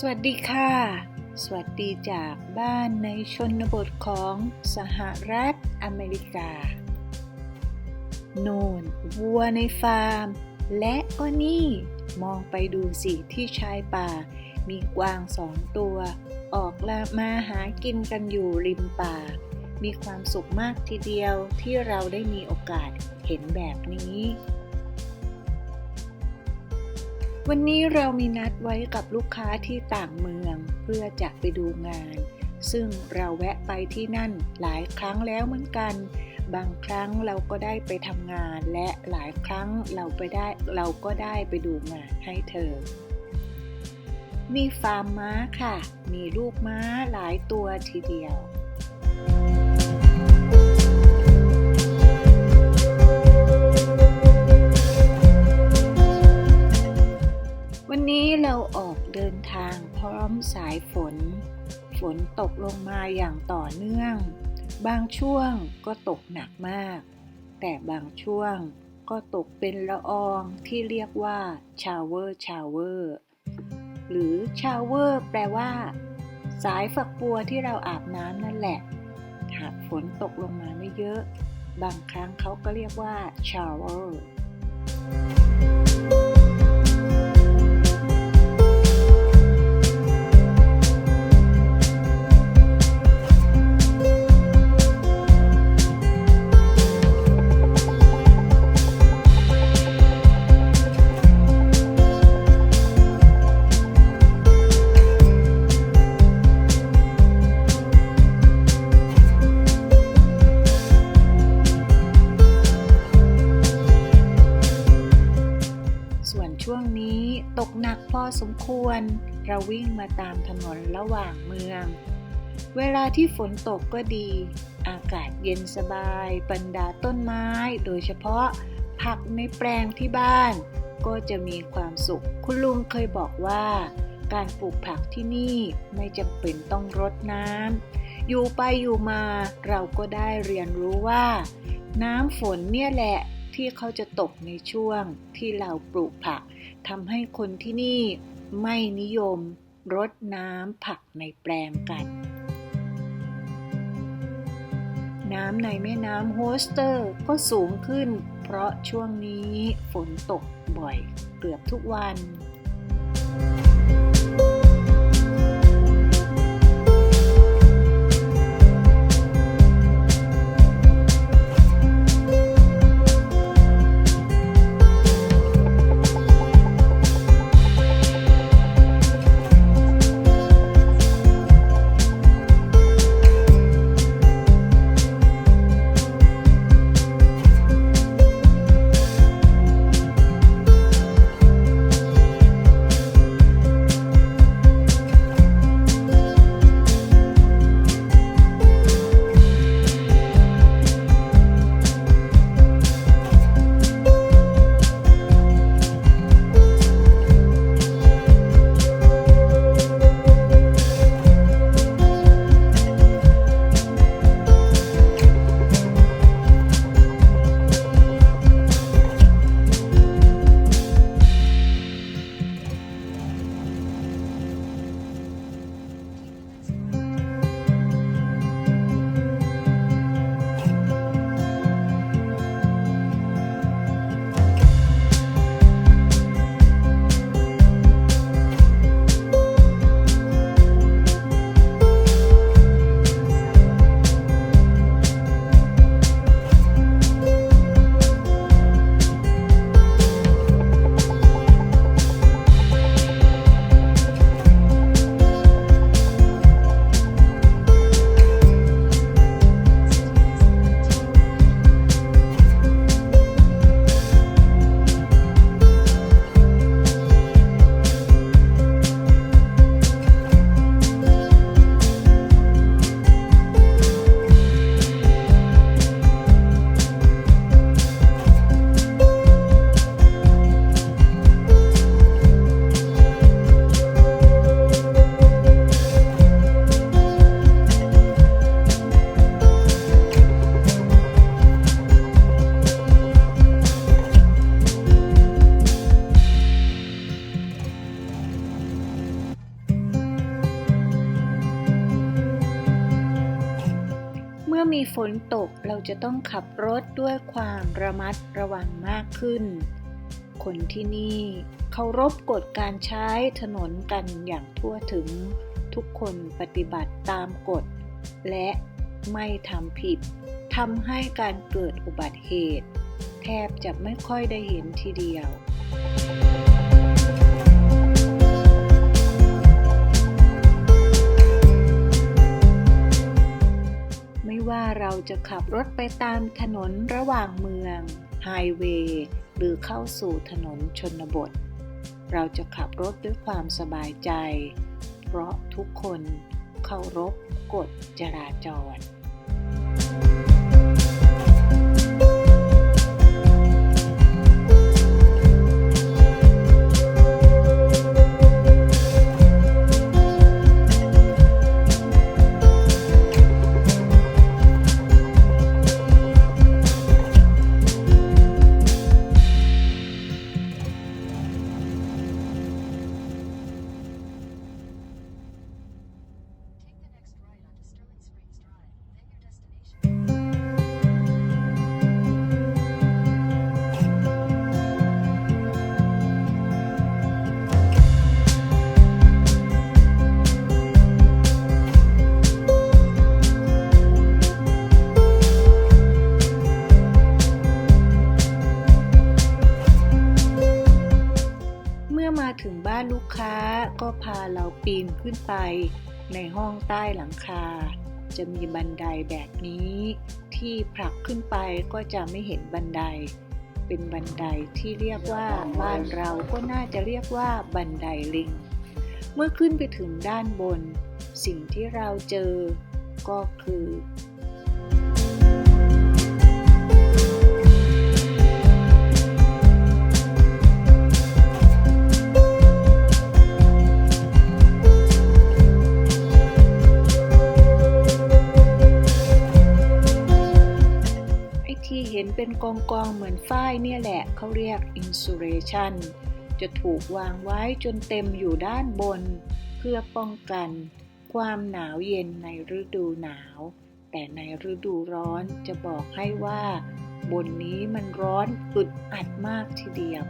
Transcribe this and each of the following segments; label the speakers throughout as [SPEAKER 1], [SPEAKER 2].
[SPEAKER 1] สวัสดีค่ะ สวัสดีจากบ้านในชนบทของสหรัฐอเมริกา โนนวัวในฟาร์ม และก็นี่มองไปดูสิที่ชายป่า มีกวางสองตัว ออกละมาหากินกันอยู่ริมป่า มีความสุขมากทีเดียวที่เราได้มีโอกาสเห็นแบบนี้ วันนี้เรามีนัดไว้กับลูกค้าที่ต่างเมืองเพื่อจะไปดูงาน ซึ่งเราแวะไปที่นั่นหลายครั้งแล้วเหมือนกัน บางครั้งเราก็ได้ไปทำงาน และหลายครั้งเราไปได้เราก็ได้ไปดูงานให้เธอ มีฟาร์มม้าค่ะ มีลูกม้าหลายตัวทีเดียววัน นี้เราออกเดินทางพร้อมสายฝน ฝนตกลงมาอย่างต่อเนื่อง บางช่วงก็ตกหนักมาก แต่บางช่วงก็ตกเป็นละอองที่เรียกว่าชาวเวอร์ชาวเวอร์หรือชาวเวอร์แปลว่า สายฝักบัวที่เราอาบน้ำนั่นแหละ หากฝนตกลงมาไม่เยอะ บางครั้งเขาก็เรียกว่าชาวเวอร์ ตกหนักพอสมควร เราวิ่งมาตามถนนระหว่างเมือง เวลาที่ฝนตกก็ดี อากาศเย็นสบายบรรดาต้นไม้ โดยเฉพาะผักในแปลงที่บ้าน ก็จะมีความสุข คุณลุงเคยบอกว่า การปลูกผักที่นี่ไม่จำเป็นต้องรดน้ำอยู่ไปอยู่มาเราก็ได้เรียนรู้ว่า น้ำฝนเนี่ยแหละ ที่เขาจะตกในช่วงที่เราปลูกผักทำให้คนที่นี่ไม่นิยมรดน้ำผักในแปลงกัน น้ำในแม่น้ำโฮสเตอร์ก็สูงขึ้น เพราะช่วงนี้ฝนตกบ่อยเกือบทุกวัน ฝนตกเราจะต้องขับรถด้วยความระมัดระวังมากขึ้น คนที่นี่เคารพกฎการใช้ถนนกันอย่างทั่วถึง ทุกคนปฏิบัติตามกฎ และไม่ทำผิดทำให้การเกิดอุบัติเหตุ แทบจะไม่ค่อยได้เห็นทีเดียวไม่ จะขับรถไปตามถนนระหว่างเมืองไฮเวย์หรือเข้าสู่ถนนชนบท เราจะขับรถด้วยความสบายใจ เพราะทุกคนเคารพกฎจราจร
[SPEAKER 2] Take
[SPEAKER 1] บ้านลูกค้าก็พาเราปีนขึ้นไป ในห้องใต้หลังคา จะมีบันไดแบบนี้ ที่ผลักขึ้นไปก็จะไม่เห็นบันได เป็นบันไดที่เรียกว่าบ้านเราก็น่าจะเรียกว่าบันไดลิง เมื่อขึ้นไปถึงด้านบน สิ่งที่เราเจอก็คือไอ เป็นกองกองเหมือนฝ้ายเนี่ยแหละเขาเรียก insulation จะถูกวางไว้จนเต็มอยู่ด้านบน เพื่อป้องกัน ความหนาวเย็นในฤดูหนาว แต่ในฤดูร้อนจะบอกให้ว่า บนนี้มันร้อนอึดอัดมากทีเดียว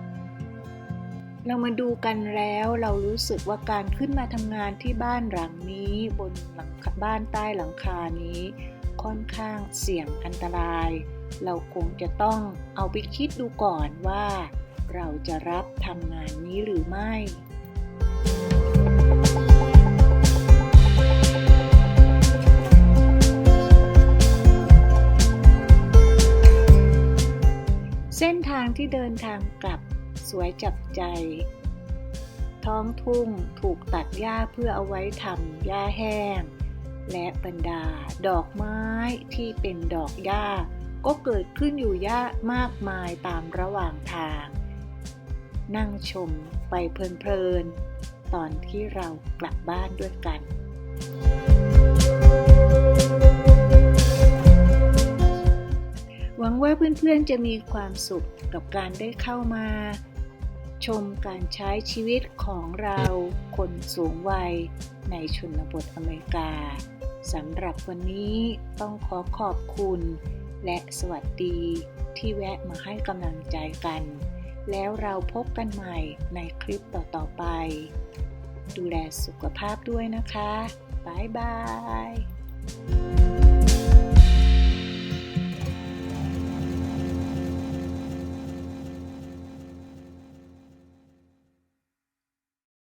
[SPEAKER 1] เรามาดูกันแล้วเรารู้สึกว่าการขึ้นมาทำงานที่บ้านหลังนี้ บนหลังคาบ้านใต้หลังคานี้ ค่อนข้างเสี่ยงอันตราย เราคงจะต้องเอาไปคิดดูก่อนว่า เราจะรับทำงานนี้หรือไม่เส้นทางที่เดินทางกลับสวยจับใจ ท้องทุ่งถูกตัดหญ้าเพื่อเอาไว้ทำหญ้าแห้ง และบรรดาดอกไม้ที่เป็นดอกหญ้า ก็เกิดขึ้นอยู่ยากมากมายตามระหว่างทาง นั่งชมไปเพลินๆ ตอนที่เรากลับบ้านด้วยกัน หวังว่าเพื่อนๆจะมีความสุขกับการได้เข้ามา ชมการใช้ชีวิตของเราคนสูงวัยในชนบทอเมริกาสำหรับวันนี้ต้องขอขอบคุณ และสวัสดีที่แวะมาให้กำลังใจกัน แล้วเราพบกันใหม่ในคลิปต่อๆไป ดูแลสุขภาพด้วยนะคะ บ๊ายบาย